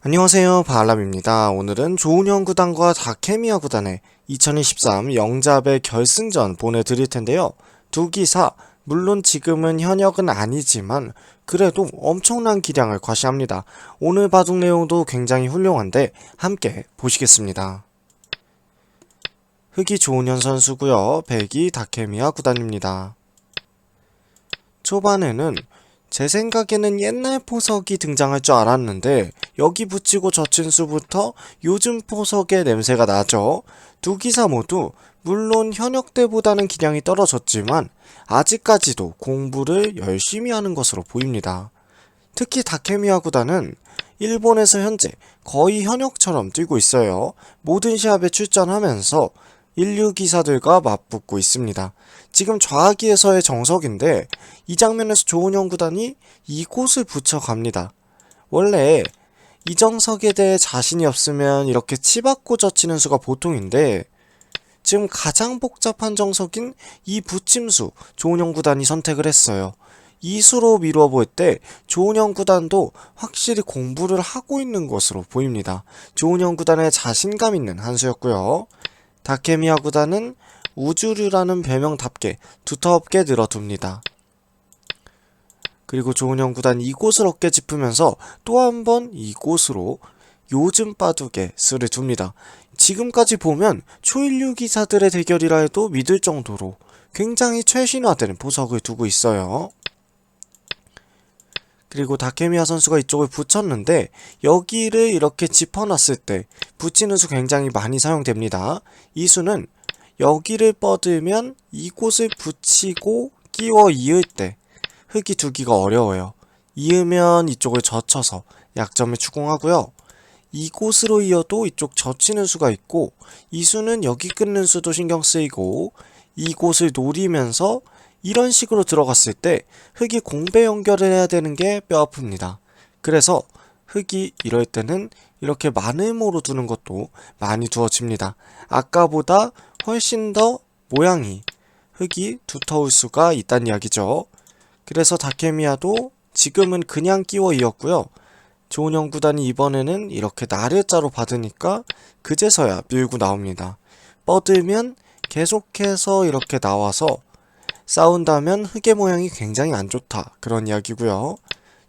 안녕하세요 바알람입니다. 오늘은 조은현 구단과 다케미아 구단의 2023 영잡의 결승전 보내드릴 텐데요. 두 기사 물론 지금은 현역은 아니지만 그래도 엄청난 기량을 과시합니다. 오늘 바둑 내용도 굉장히 훌륭한데 함께 보시겠습니다. 흑이 조은현 선수고요. 백이 다케미아 구단입니다. 초반에는 제 생각에는 옛날 포석이 등장할 줄 알았는데 여기 붙이고 젖힌 수부터 요즘 포석의 냄새가 나죠. 두 기사 모두 물론 현역 때보다는 기량이 떨어졌지만 아직까지도 공부를 열심히 하는 것으로 보입니다. 특히 다케미아 구단은 일본에서 현재 거의 현역처럼 뛰고 있어요. 모든 시합에 출전하면서 인류 기사들과 맞붙고 있습니다. 지금 좌하기에서의 정석인데 이 장면에서 조은영 구단이 이곳을 붙여갑니다. 원래 이정석에 대해 자신이 없으면 이렇게 치받고 젖히는 수가 보통인데 지금 가장 복잡한 정석인 이 붙임수 조은영 구단이 선택을 했어요. 이 수로 미루어 볼 때 조은영 구단도 확실히 공부를 하고 있는 것으로 보입니다. 조은영 구단의 자신감 있는 한 수였고요. 다케미아 구단은 우주류라는 별명답게 두텁게 늘어둡니다. 그리고 조은영 구단 이곳을 어깨 짚으면서 또 한 번 이곳으로 요즘 바둑에 수를 둡니다. 지금까지 보면 초일류 기사들의 대결이라 해도 믿을 정도로 굉장히 최신화된 보석을 두고 있어요. 그리고 다케미아 선수가 이쪽을 붙였는데 여기를 이렇게 짚어놨을 때 붙이는 수 굉장히 많이 사용됩니다. 이 수는 여기를 뻗으면 이곳을 붙이고 끼워 이을 때 흙이 두기가 어려워요. 이으면 이쪽을 젖혀서 약점을 추궁하고요. 이곳으로 이어도 이쪽 젖히는 수가 있고 이 수는 여기 끊는 수도 신경 쓰이고 이곳을 노리면서 이런 식으로 들어갔을 때 흙이 공배 연결을 해야 되는 게 뼈 아픕니다. 그래서 흙이 이럴 때는 이렇게 마늘모로 두는 것도 많이 두어집니다. 아까보다 훨씬 더 모양이 흙이 두터울 수가 있다는 이야기죠. 그래서 다케미아도 지금은 그냥 끼워 이었고요. 조은영 구단이 이번에는 이렇게 나래자로 받으니까 그제서야 밀고 나옵니다. 뻗으면 계속해서 이렇게 나와서 싸운다면 흙의 모양이 굉장히 안 좋다 그런 이야기고요.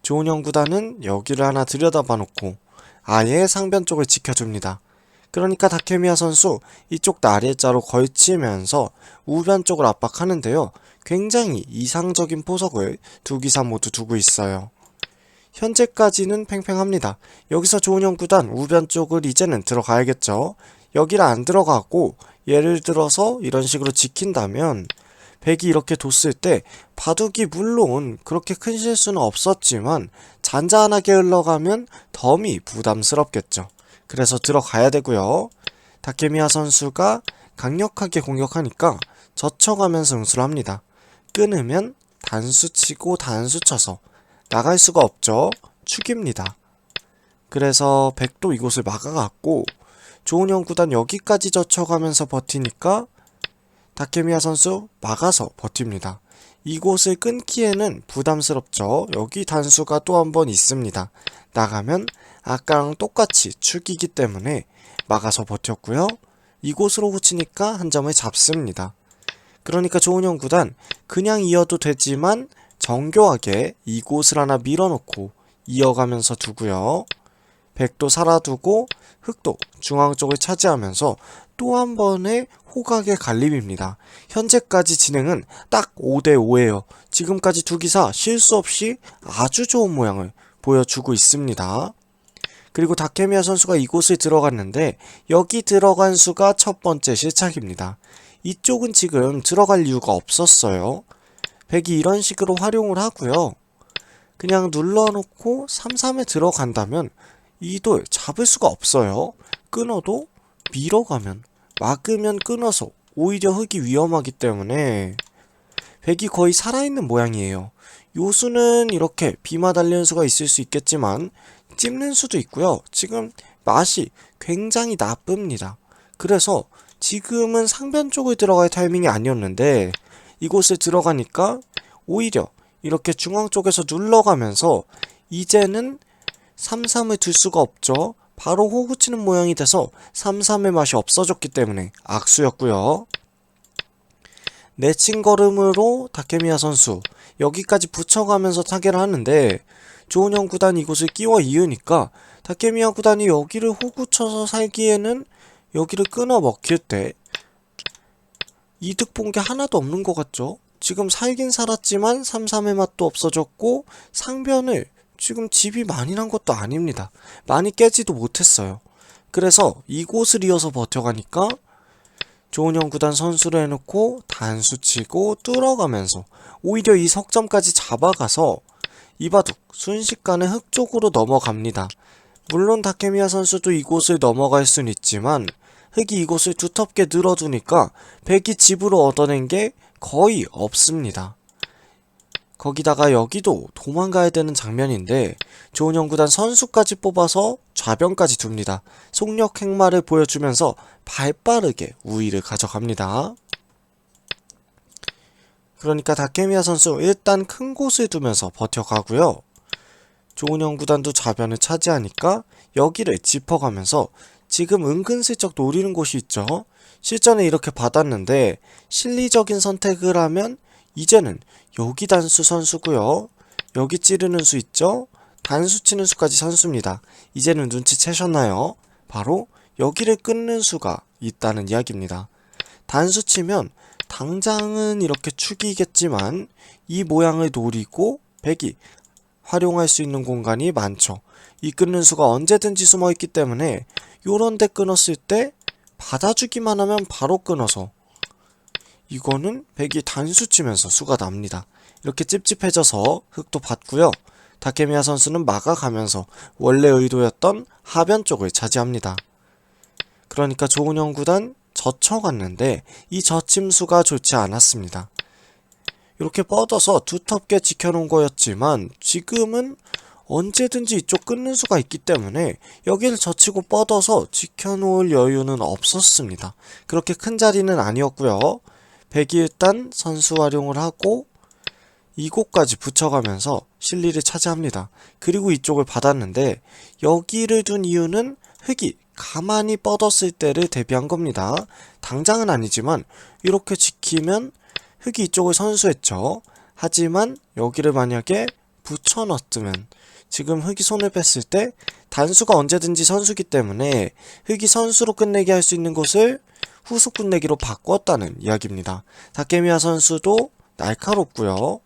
조은영 구단은 여기를 하나 들여다봐 놓고 아예 상변 쪽을 지켜줍니다. 그러니까 다케미아 선수 이쪽 나래자로 걸치면서 우변 쪽을 압박하는데요. 굉장히 이상적인 포석을 두 기사 모두 두고 있어요. 현재까지는 팽팽합니다. 여기서 조은영 구단 우변 쪽을 이제는 들어가야겠죠. 여기를 안 들어가고 예를 들어서 이런 식으로 지킨다면 백이 이렇게 뒀을 때 바둑이 물론 그렇게 큰 실수는 없었지만 잔잔하게 흘러가면 덤이 부담스럽겠죠. 그래서 들어가야 되고요. 다케미아 선수가 강력하게 공격하니까 젖혀가면서 응수를 합니다. 끊으면 단수 치고 단수 쳐서 나갈 수가 없죠. 축입니다. 그래서 백도 이곳을 막아갔고 조은영 구단 여기까지 젖혀가면서 버티니까 다케미아 선수 막아서 버팁니다. 이곳을 끊기에는 부담스럽죠. 여기 단수가 또 한 번 있습니다. 나가면 아까랑 똑같이 축이기 때문에 막아서 버텼고요. 이곳으로 붙이니까 한 점을 잡습니다. 그러니까 조은영 구단 그냥 이어도 되지만 정교하게 이곳을 하나 밀어놓고 이어가면서 두고요. 백도 살아두고 흑도 중앙 쪽을 차지하면서 또 한 번의 호각의 갈림입니다. 현재까지 진행은 딱 5대5예요. 지금까지 두 기사 실수 없이 아주 좋은 모양을 보여주고 있습니다. 그리고 다케미아 선수가 이곳을 들어갔는데 여기 들어간 수가 첫 번째 실착입니다. 이쪽은 지금 들어갈 이유가 없었어요. 백이 이런 식으로 활용을 하고요. 그냥 눌러놓고 3-3에 들어간다면 이 돌 잡을 수가 없어요. 끊어도 밀어가면 막으면 끊어서 오히려 흙이 위험하기 때문에 백이 거의 살아있는 모양이에요. 요수는 이렇게 비마 달리는 수가 있을 수 있겠지만 찝는 수도 있고요. 지금 맛이 굉장히 나쁩니다. 그래서 지금은 상변 쪽을 들어갈 타이밍이 아니었는데 이곳에 들어가니까 오히려 이렇게 중앙 쪽에서 눌러가면서 이제는 3-3을 둘 수가 없죠. 바로 호구 치는 모양이 돼서 3-3의 맛이 없어졌기 때문에 악수였고요. 내친 걸음으로 다케미야 선수 여기까지 붙여가면서 타겟을 하는데 조은영 구단이 이곳을 끼워 이으니까 다케미야 구단이 여기를 호구 쳐서 살기에는 여기를 끊어 먹힐 때 이득 본 게 하나도 없는 것 같죠? 지금 살긴 살았지만 3-3의 맛도 없어졌고 상변을 지금 집이 많이 난 것도 아닙니다. 많이 깨지도 못했어요. 그래서 이곳을 이어서 버텨가니까 조은영 구단 선수를 해놓고 단수 치고 뚫어가면서 오히려 이 석점까지 잡아가서 이바둑 순식간에 흙 쪽으로 넘어갑니다. 물론 다케미야 선수도 이곳을 넘어갈 순 있지만 흙이 이곳을 두텁게 늘어두니까 백이 집으로 얻어낸 게 거의 없습니다. 거기다가 여기도 도망가야 되는 장면인데 조은영 구단 선수까지 뽑아서 좌변까지 둡니다. 속력 행마를 보여주면서 발빠르게 우위를 가져갑니다. 그러니까 다케미야 선수 일단 큰 곳을 두면서 버텨가고요. 조은영 구단도 좌변을 차지하니까 여기를 짚어가면서 지금 은근슬쩍 노리는 곳이 있죠. 실전에 이렇게 받았는데 실리적인 선택을 하면 이제는 여기 단수 선수고요. 여기 찌르는 수 있죠? 단수 치는 수까지 선수입니다. 이제는 눈치채셨나요? 바로 여기를 끊는 수가 있다는 이야기입니다. 단수 치면 당장은 이렇게 축이겠지만 이 모양을 노리고 백이 활용할 수 있는 공간이 많죠. 이 끊는 수가 언제든지 숨어 있기 때문에 요런 데 끊었을 때 받아주기만 하면 바로 끊어서 이거는 백이 단수 치면서 수가 납니다. 이렇게 찝찝해져서 흙도 받고요. 다케미야 선수는 막아가면서 원래 의도였던 하변 쪽을 차지합니다. 그러니까 조은영 구단 젖혀갔는데 이 젖힘수가 좋지 않았습니다. 이렇게 뻗어서 두텁게 지켜놓은 거였지만 지금은 언제든지 이쪽 끊는 수가 있기 때문에 여기를 젖히고 뻗어서 지켜놓을 여유는 없었습니다. 그렇게 큰 자리는 아니었고요. 백이 일단 선수 활용을 하고 이곳까지 붙여가면서 실리를 차지합니다. 그리고 이쪽을 받았는데 여기를 둔 이유는 흙이 가만히 뻗었을 때를 대비한 겁니다. 당장은 아니지만 이렇게 지키면 흙이 이쪽을 선수했죠. 하지만 여기를 만약에 붙여넣으면 지금 흙이 손을 뺐을 때 단수가 언제든지 선수기 때문에 흙이 선수로 끝내게 할 수 있는 곳을 후속 끝내기로 바꿨다는 이야기입니다. 다케미야 선수도 날카롭고요.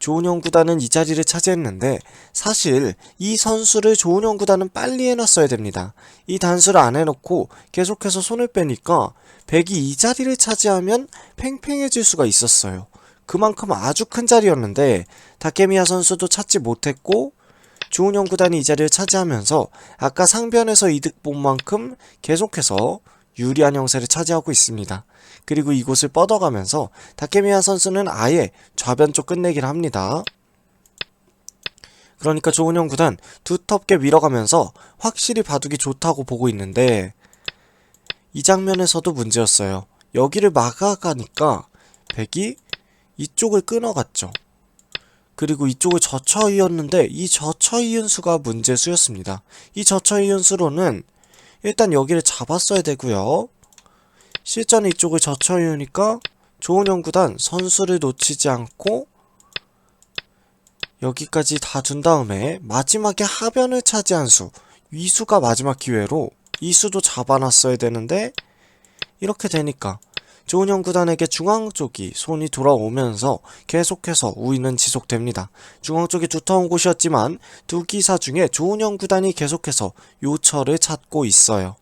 조은영 구단은 이 자리를 차지했는데 사실 이 선수를 조은영 구단은 빨리 해놨어야 됩니다. 이 단수를 안 해놓고 계속해서 손을 빼니까 백이 이 자리를 차지하면 팽팽해질 수가 있었어요. 그만큼 아주 큰 자리였는데 다케미야 선수도 찾지 못했고 조은영 구단이 이 자리를 차지하면서 아까 상변에서 이득 본 만큼 계속해서 유리한 형세를 차지하고 있습니다. 그리고 이곳을 뻗어가면서 다케미야 선수는 아예 좌변 쪽 끝내기를 합니다. 그러니까 조은영 구단 두텁게 밀어가면서 확실히 바둑이 좋다고 보고 있는데 이 장면에서도 문제였어요. 여기를 막아가니까 백이 이쪽을 끊어갔죠. 그리고 이쪽을 젖혀 이었는데 이 젖혀 이은 수가 문제 수였습니다. 이 젖혀 이은 수로는 일단 여기를 잡았어야 되고요. 실전에 이쪽을 젖혀 이으니까 조은영 구단 선수를 놓치지 않고 여기까지 다 둔 다음에 마지막에 하변을 차지한 수 위수가 마지막 기회로 이 수도 잡아놨어야 되는데 이렇게 되니까 조은영 구단에게 중앙 쪽이 손이 돌아오면서 계속해서 우위는 지속됩니다. 중앙 쪽이 두터운 곳이었지만 두 기사 중에 조은영 구단이 계속해서 요철을 찾고 있어요.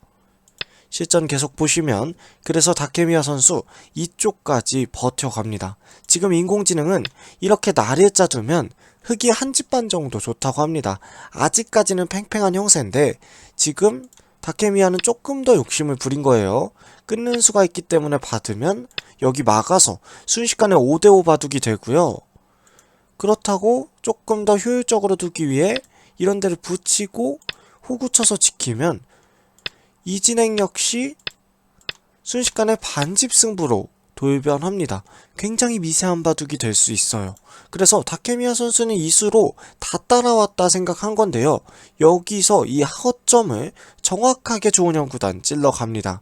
실전 계속 보시면 그래서 다케미야 선수 이쪽까지 버텨갑니다. 지금 인공지능은 이렇게 날을 짜두면 흙이 한 집 반 정도 좋다고 합니다. 아직까지는 팽팽한 형세인데 지금 다케미야는 조금 더 욕심을 부린 거예요. 끊는 수가 있기 때문에 받으면 여기 막아서 순식간에 5대5 바둑이 되고요. 그렇다고 조금 더 효율적으로 두기 위해 이런 데를 붙이고 호구 쳐서 지키면 이 진행 역시 순식간에 반집 승부로 돌변합니다. 굉장히 미세한 바둑이 될 수 있어요. 그래서 다케미야 선수는 이 수로 다 따라왔다 생각한 건데요. 여기서 이 허점을 정확하게 조은영 구단 찔러 갑니다.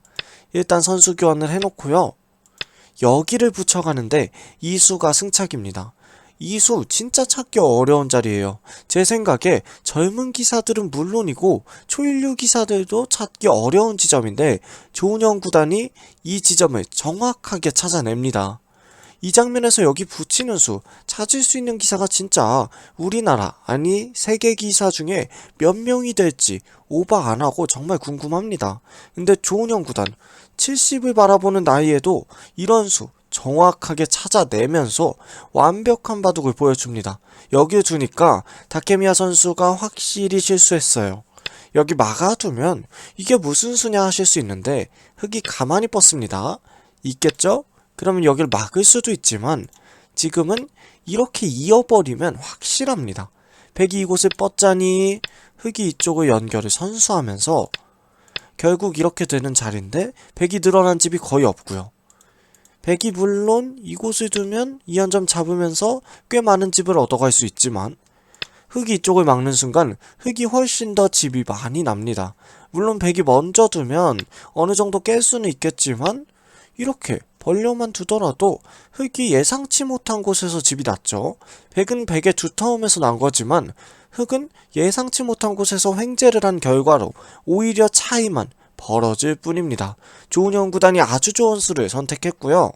일단 선수 교환을 해놓고요. 여기를 붙여가는데 이 수가 승착입니다. 이 수 진짜 찾기 어려운 자리예요. 제 생각에 젊은 기사들은 물론이고 초일류 기사들도 찾기 어려운 지점인데 조은영 구단이 이 지점을 정확하게 찾아냅니다. 이 장면에서 여기 붙이는 수 찾을 수 있는 기사가 진짜 우리나라 아니 세계 기사 중에 몇 명이 될지 오버 안 하고 정말 궁금합니다. 근데 조은영 구단 70을 바라보는 나이에도 이런 수 정확하게 찾아내면서 완벽한 바둑을 보여줍니다. 여기에 두니까 다케미야 선수가 확실히 실수했어요. 여기 막아두면 이게 무슨 수냐 하실 수 있는데 흙이 가만히 뻗습니다. 있겠죠? 그러면 여기를 막을 수도 있지만 지금은 이렇게 이어버리면 확실합니다. 백이 이곳을 뻗자니 흙이 이쪽을 연결을 선수하면서 결국 이렇게 되는 자리인데 백이 늘어난 집이 거의 없고요. 백이 물론 이곳을 두면 이한점 잡으면서 꽤 많은 집을 얻어갈 수 있지만 흙이 이쪽을 막는 순간 흙이 훨씬 더 집이 많이 납니다. 물론 백이 먼저 두면 어느 정도 깰 수는 있겠지만 이렇게 벌려만 두더라도 흙이 예상치 못한 곳에서 집이 났죠. 백은 백의 두터움에서 난 거지만 흙은 예상치 못한 곳에서 횡재를 한 결과로 오히려 차이만 벌어질 뿐입니다. 조은영 구단이 아주 좋은 수를 선택했고요.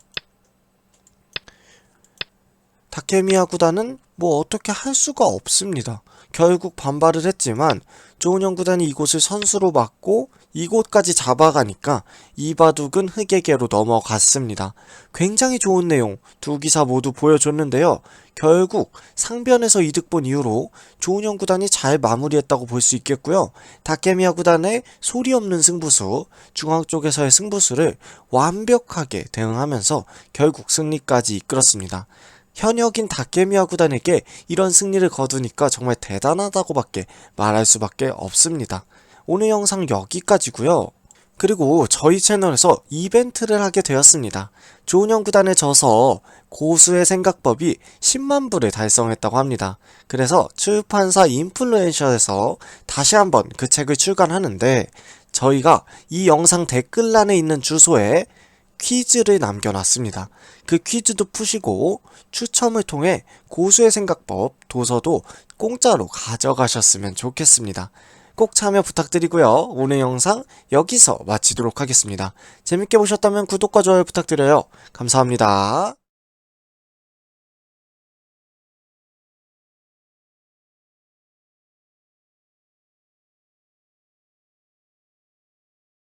다케미야 구단은 뭐 어떻게 할 수가 없습니다. 결국 반발을 했지만 조은영 구단이 이곳을 선수로 막고 이곳까지 잡아가니까 이 바둑은 흑에게로 넘어갔습니다. 굉장히 좋은 내용 두 기사 모두 보여줬는데요. 결국 상변에서 이득 본 이후로 조은영 구단이 잘 마무리했다고 볼 수 있겠고요. 다케미야 구단의 소리 없는 승부수, 중앙 쪽에서의 승부수를 완벽하게 대응하면서 결국 승리까지 이끌었습니다. 현역인 다케미야 구단에게 이런 승리를 거두니까 정말 대단하다고밖에 말할 수밖에 없습니다. 오늘 영상 여기까지고요. 그리고 저희 채널에서 이벤트를 하게 되었습니다. 조은영 구단에 져서 고수의 생각법이 10만 부를 달성했다고 합니다. 그래서 출판사 인플루엔셔에서 다시 한번 그 책을 출간하는데 저희가 이 영상 댓글란에 있는 주소에 퀴즈를 남겨놨습니다. 그 퀴즈도 푸시고 추첨을 통해 고수의 생각법 도서도 공짜로 가져가셨으면 좋겠습니다. 꼭 참여 부탁드리고요. 오늘 영상 여기서 마치도록 하겠습니다. 재밌게 보셨다면 구독과 좋아요 부탁드려요. 감사합니다.